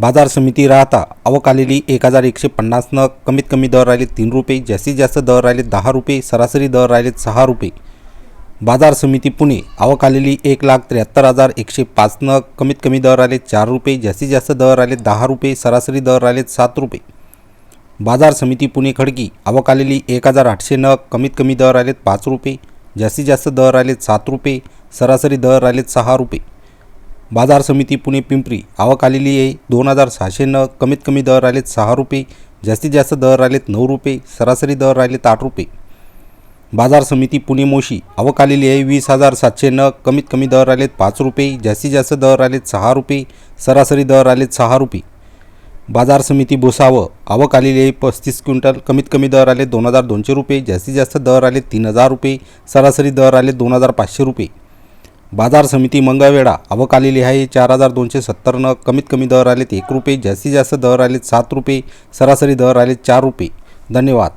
बाजार समिती राहता अवकालेली एक हजार एकशे पन्नास नग कमीत कमी दर राहिले तीन रुपये जास्तीत जास्त दर राहिले दहा रुपये सरासरी दर राहिले सहा रुपये. बाजार समिती पुणे अवकालेली एक लाख त्र्याहत्तर हजार एकशे पाच नग कमीत कमी दर राहिले चार रुपये जास्तीत जास्त दर राहिले दहा रुपये सरासरी दर राहिले सात रुपये. बाजार समिती पुणे खडकी अवकालेली एक हजार आठशे नग कमीत कमी दर आलेत पाच रुपये जास्तीत जास्त दर आलेत सात रुपये सरासरी दर आलेत सहा रुपये. बाजार समिती पुणे पिंपरी. आवक आलेली आहे. दोन हजार सहाशे नग कमीत कमी दर आलेत सहा रुपये. जास्तीत जास्त दर आलेत नऊ रुपये. सरासरी दर आलेत आठ रुपये. बाजार समिती पुणे मोशी. आवक आलेली आहे. वीस हजार सातशे नग कमीत कमी दर आलेत पाच रुपये. जास्तीत जास्त दर आलेत सहा रुपये. सरासरी दर आलेत सहा रुपये. बाजार समिती भुसावळ. आवक आलेली आहे. पस्तीस क्विंटल कमीत कमी दर आले दोन हजार दोनशे रुपये. जास्तीत जास्त दर आले तीन हजार रुपये. सरासरी दर आले दोन हजार पाचशे रुपये. बाजार समिती मंगळवेढा. आवक आलेली आहे. चार हजार दोनशे सत्तरनं कमीत कमी दर आलेत एक रुपये. जास्तीत जास्त दर आलेत सात रुपये. सरासरी दर आले चार रुपये. धन्यवाद.